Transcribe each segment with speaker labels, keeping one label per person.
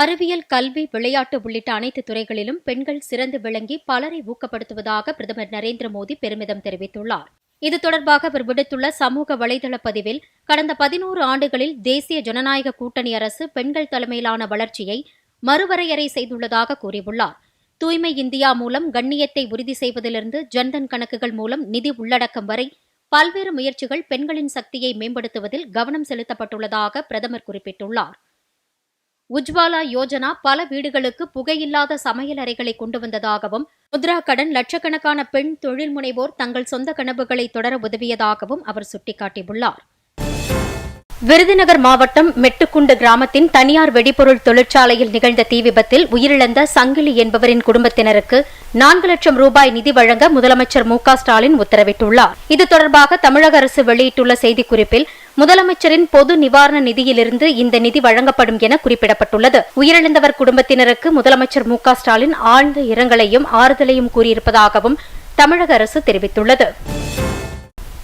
Speaker 1: அறிவியல் கல்வி விளையாட்டு உள்ளிட்ட அனைத்து துறைகளிலும் பெண்கள் சிறந்து விளங்கி பலரை ஊக்கப்படுத்துவதாக பிரதமர் நரேந்திர மோடி பெருமிதம் தெரிவித்துள்ளார். இது தொடர்பாக அவர் விடுத்துள்ள சமூக வலைதள பதிவில் கடந்த பதினோரு ஆண்டுகளில் தேசிய ஜனநாயக கூட்டணி அரசு பெண்கள் தலைமையிலான வளர்ச்சியை மறுவரையறை செய்துள்ளதாக கூறியுள்ளார். தூய்மை இந்தியா மூலம் கண்ணியத்தை உறுதி செய்வதிலிருந்து ஜன்தன் கணக்குகள் மூலம் நிதி உள்ளடக்கம் வரை பல்வேறு முயற்சிகள் பெண்களின் சக்தியை மேம்படுத்துவதில் கவனம் செலுத்தப்பட்டுள்ளதாக பிரதமர் குறிப்பிட்டுள்ளார். உஜ்வாலா யோஜனா பல வீடுகளுக்கு புகையில்லாத சமையல் அறைகளை கொண்டு வந்ததாகவும் முத்ரா கடன் லட்சக்கணக்கான பெண் தொழில் முனைவோர் தங்கள் சொந்த கனவுகளை தொடர உதவியதாகவும் அவர் சுட்டிக்காட்டியுள்ளார். விருதுநகர் மாவட்டம் மெட்டுக்குண்டு கிராமத்தின் தனியார் வெடிபொருள் தொழிற்சாலையில் நிகழ்ந்த தீ விபத்தில் உயிரிழந்த சங்கிலி என்பவரின் குடும்பத்தினருக்கு நான்கு லட்சம் ரூபாய் நிதி வழங்க முதலமைச்சர் மு ஸ்டாலின் உத்தரவிட்டுள்ளார். இது தொடர்பாக தமிழக அரசு வெளியிட்டுள்ள செய்திக்குறிப்பில் முதலமைச்சரின் பொது நிவாரண நிதியிலிருந்து இந்த நிதி வழங்கப்படும் என குறிப்பிடப்பட்டுள்ளது. உயிரிழந்தவர் குடும்பத்தினருக்கு முதலமைச்சர் மு ஸ்டாலின் ஆழ்ந்த இரங்கலையும் ஆறுதலையும் கூறியிருப்பதாகவும் தமிழக அரசு தெரிவித்துள்ளது.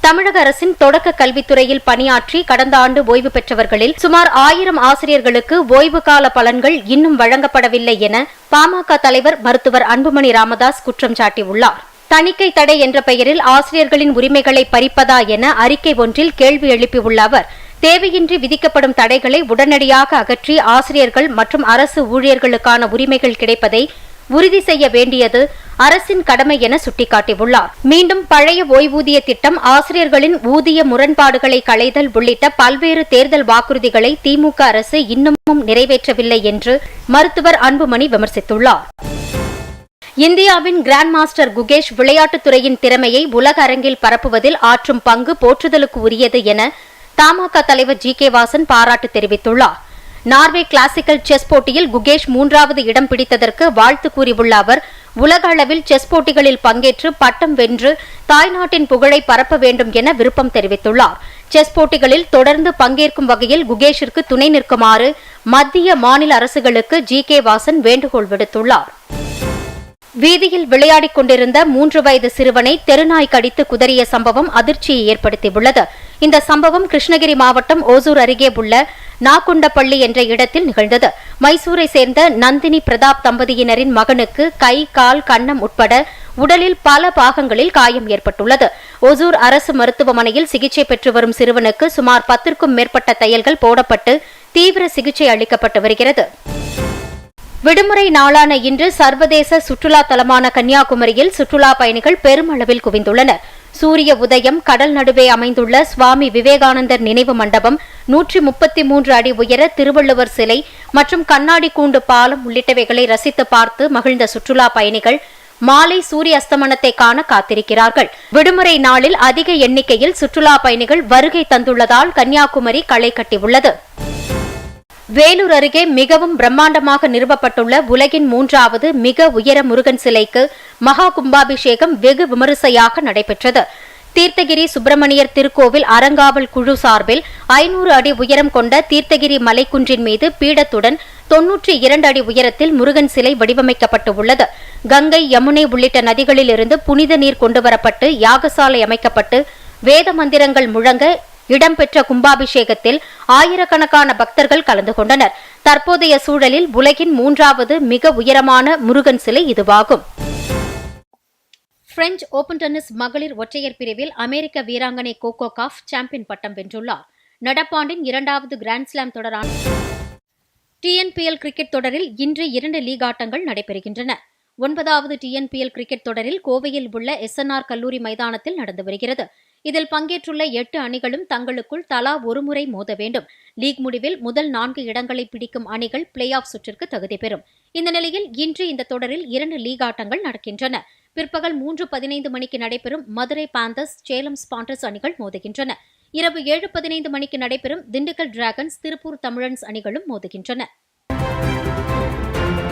Speaker 1: தமிழக அரசின் தொடக்க கல்வித்துறையில் பணியாற்றி கடந்த ஆண்டு ஓய்வு பெற்றவர்களில் சுமார் ஆயிரம் ஆசிரியர்களுக்கு ஓய்வு கால பலன்கள் இன்னும் வழங்கப்படவில்லை என பாமக தலைவர் மருத்துவர் அன்புமணி ராமதாஸ் குற்றம் சாட்டியுள்ளார். தணிக்கை தடை என்ற பெயரில் ஆசிரியர்களின் உரிமைகளை பறிப்பதா என அறிக்கை ஒன்றில் கேள்வி எழுப்பியுள்ள அவர் தேவையின்றி விதிக்கப்படும் தடைகளை உடனடியாக அகற்றி ஆசிரியர்கள் மற்றும் அரசு ஊழியர்களுக்கான உரிமைகள் கிடைப்பதை உறுதி செய்ய வேண்டியது அரசின் கடமை என சுட்டிக்காட்டியுள்ளார். மீண்டும் பழைய ஓய்வூதிய திட்டம் ஆசிரியர்களின் ஊதிய முரண்பாடுகளை களைதல் உள்ளிட்ட பல்வேறு தேர்தல் வாக்குறுதிகளை திமுக அரசு இன்னமும் நிறைவேற்றவில்லை என்று மருத்துவர் அன்புமணி விமர்சித்துள்ளார். இந்தியாவின் கிராண்ட் மாஸ்டர் குகேஷ் விளையாட்டுத்துறையின் திறமையை உலக அரங்கில் பரப்புவதில் ஆற்றும் பங்கு போற்றுதலுக்கு உரியது என தமாக தலைவர் ஜி கே வாசன் பாராட்டு தெரிவித்துள்ளார். நார்வே கிளாசிக்கல் செஸ் போட்டியில் குகேஷ் மூன்றாவது இடம் பிடித்ததற்கு வாழ்த்து கூறியுள்ள அவர் உலக அளவில் செஸ் போட்டிகளில் பங்கேற்று பட்டம் வென்று தாய்நாட்டின் புகழை பரப்ப வேண்டும் என விருப்பம் தெரிவித்துள்ளார். செஸ் போட்டிகளில் தொடர்ந்து பங்கேற்கும் வகையில் குகேஷிற்கு துணை நிற்குமாறு மத்திய மாநில அரசுகளுக்கு ஜி கே வாசன் வேண்டுகோள் விடுத்துள்ளார். வீதியில் விளையாடிக் கொண்டிருந்த மூன்று வயது சிறுவனை தெருநாய் கடித்து குதறிய சம்பவம் அதிர்ச்சியை ஏற்படுத்தியுள்ளது. இந்த சம்பவம் கிருஷ்ணகிரி மாவட்டம் ஓசூர் அருகே உள்ள நாக்குண்டப்பள்ளி என்ற இடத்தில் நிகழ்ந்தது. மைசூரை சேர்ந்த நந்தினி பிரதாப் தம்பதியினரின் மகனுக்கு கை கால் கன்னம் உட்பட உடலில் பல பாகங்களில் காயம் ஏற்பட்டுள்ளது. ஒசூர் அரசு மருத்துவமனையில் சிகிச்சை பெற்று வரும் சிறுவனுக்கு சுமார் பத்திற்கும் மேற்பட்ட தையல்கள் போடப்பட்டு தீவிர சிகிச்சை அளிக்கப்பட்டு வருகிறது. விடுமுறை நாளான இன்று சர்வதேச சுற்றுலா தலமான கன்னியாகுமரியில் சுற்றுலா பயணிகள் பெருமளவில் குவிந்துள்ளனர். சூரிய உதயம் கடல் நடுவே அமைந்துள்ள சுவாமி விவேகானந்தர் நினைவு மண்டபம் நூற்றி முப்பத்தி மூன்று அடி உயர திருவள்ளுவர் சிலை மற்றும் கண்ணாடி கூண்டு பாலம் உள்ளிட்டவைகளை ரசித்து பார்த்து மகிழ்ந்த சுற்றுலா பயணிகள் மாலை சூரிய அஸ்தமனத்தை காண காத்திருக்கிறார்கள். விடுமுறை நாளில் அதிக எண்ணிக்கையில் சுற்றுலா பயணிகள் வருகை தந்துள்ளதால் கன்னியாகுமரி களை கட்டியுள்ளது. வேலூர் அருகே மிகவும் பிரம்மாண்டமாக நிறுவப்பட்டுள்ள உலகின் மூன்றாவது மிக உயர முருகன் சிலைக்கு மகா கும்பாபிஷேகம் வெகு விமரிசையாக நடைபெற்றது. தீர்த்தகிரி சுப்பிரமணியர் திருக்கோவில் அறங்காவல் குழு சார்பில் ஐநூறு அடி உயரம் கொண்ட தீர்த்தகிரி மலைக்குன்றின் மீது பீடத்துடன் தொன்னூற்றி இரண்டு அடி உயரத்தில் முருகன் சிலை வடிவமைக்கப்பட்டு உள்ளது கங்கை யமுனை உள்ளிட்ட நதிகளிலிருந்து புனித நீர் கொண்டுவரப்பட்டு யாகசாலை அமைக்கப்பட்டு வேத மந்திரங்கள் முழங்க இடம்பெற்ற கும்பாபிஷேகத்தில் ஆயிரக்கணக்கான பக்தர்கள் கலந்து கொண்டனர். தற்போதைய சூழலில் உலகின் மூன்றாவது மிக உயரமான முருகன் சிலை இதுவாகும். பிரெஞ்சு ஓபன் டென்னிஸ் மகளிர் ஒற்றையர் பிரிவில் அமெரிக்க வீராங்கனை கோகோ காஃப் சாம்பியன் பட்டம் வென்றுள்ளார். நடப்பாண்டின் இரண்டாவது கிராண்ட்ஸ்லாம் தொடரான டிஎன்பிஎல் கிரிக்கெட் தொடரில் இன்று இரண்டு லீக் ஆட்டங்கள் நடைபெறுகின்றன. ஒன்பதாவது டிஎன்பிஎல் கிரிக்கெட் தொடரில் கோவையில் உள்ள எஸ்என்ஆர் கல்லூரி மைதானத்தில் நடந்து வருகிறது. இதில் பங்கேற்றுள்ள எட்டு அணிகளும் தங்களுக்குள் தலா ஒருமுறை மோத வேண்டும். லீக் முடிவில் முதல் நான்கு இடங்களை பிடிக்கும் அணிகள் பிளே ஆஃப் சுற்றிற்கு தகுதி பெறும். இந்த நிலையில் இன்று இந்த தொடரில் இரண்டு லீக் ஆட்டங்கள் நடக்கின்றன. பிற்பகல் மூன்று பதினைந்து மணிக்கு நடைபெறும் மதுரை பாந்தர்ஸ் சேலம் ஸ்பாண்டர்ஸ் அணிகள் மோதுகின்றன. இரவு ஏழு பதினைந்து மணிக்கு நடைபெறும் திண்டுக்கல் டிராகன்ஸ் திருப்பூர் தமிழன்ஸ் அணிகளும் மோதுகின்றன.